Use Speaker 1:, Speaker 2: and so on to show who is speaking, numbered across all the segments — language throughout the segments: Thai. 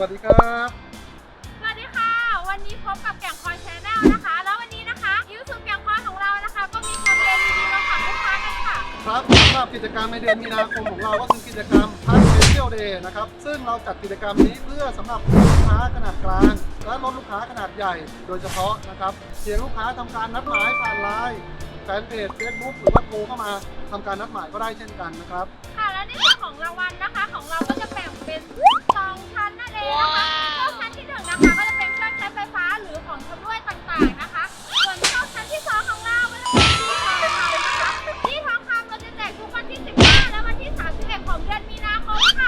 Speaker 1: วัสดีครับ
Speaker 2: สวัสดีค่ะ วันนี้พบกับแก่งคอยชแนลนะคะ แล้ววันนี้นะคะยูสุแก่งคอยของเรานะคะ ก็มีแคมเปญดีๆมาฝากลูกค้ากันค่ะ
Speaker 1: ครับสำหรับกิจกรรมในเดือนมีนาคมของเราก็คือกิจกรรมพั s เ s เ i ียลเดย์นะครับ ซึ่งเราจัดกิจกรรมนี้เพื่อสำหรับลูกค้าขนาดกลาง และรถลูกค้าขนาดใหญ่ โดยเฉพาะนะครับเพียงลูกค้าทำการนัดหมายผ่านไลน์แฟนเพจเฟซบุ๊กหรือว่าโทรเข้ามาทำการนัดหมายก็ได้เช่นกันนะครับ
Speaker 2: ค่ะ และในส่วนของรางวัลนะคะ ของเราก็จะแบ่งเป็นสองชั้นนั่นเอง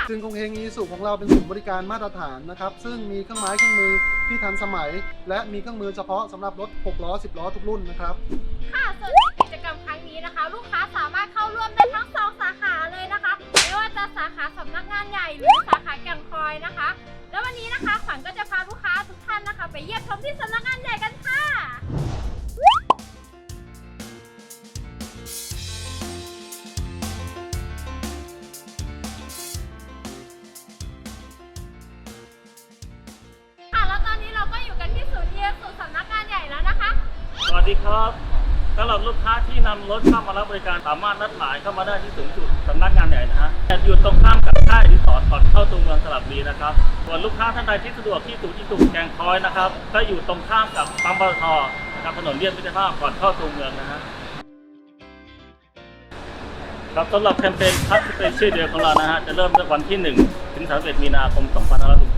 Speaker 1: ซึ่งคงเฮงอีสุของเราเป็นศูนย์บริการมาตรฐานนะครับ ซึ่งมีเครื่องไม้เครื่องมือที่ทันสมัย และมีเครื่องมือเฉพาะสำหรับรถ 6 ล้อ 10 ล้อทุกรุ่นนะครับ
Speaker 2: ค่ะส่วนในกิจกรรมครั้งนี้นะคะ ลูกค้าสามารถเข้าร่วมได้ทั้งสองสาขาเลยนะคะ ไม่ว่าจะสาขาสำนักงานใหญ่หรือสาขาแก่งคอยนะคะ แล้ววันนี้นะคะขวัญก็จะพาลูกค้าทุกท่านนะคะ ไปเยี่ยมชมที่สำนักงานใหญ่กัน
Speaker 3: ดีครับสำหรับลูกค้าที่นำรถเข้ามารับบริการสามารถนัดหมายเข้ามาได้ที่ศูนย์จุดสำนักงานใหญ่นะฮะอยู่ตรงข้ามกับค่ายรีสอร์ทก่อนเข้าตัวเมืองสระบุรีนะครับส่วนลูกค้าท่านใดที่สะดวกที่ศูนย์อิสุแกงคอยนะครับก็อยู่ตรงข้ามกับปั๊มปตทนะครับถนนเลียบมิตรภาพก่อนเข้าตัวเมืองนะฮะครับสำหรับแคมเปญพัฒสเปเชียลเดียวของเรานะฮะจะเริ่มตั้งวันที่ 1 ถึง 31 มีนาคม 2564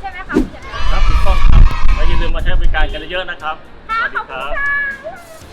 Speaker 2: ใช่ไหมคะคุณจักร
Speaker 3: ครับถูกต้องครับและอย่าลืมมาใช้บริการกันเยอะๆนะครับส
Speaker 2: ค่ะ
Speaker 3: วัส
Speaker 2: ข
Speaker 3: ดี
Speaker 2: อบ
Speaker 3: ค
Speaker 2: คุณ
Speaker 3: รับ
Speaker 2: ค่ะ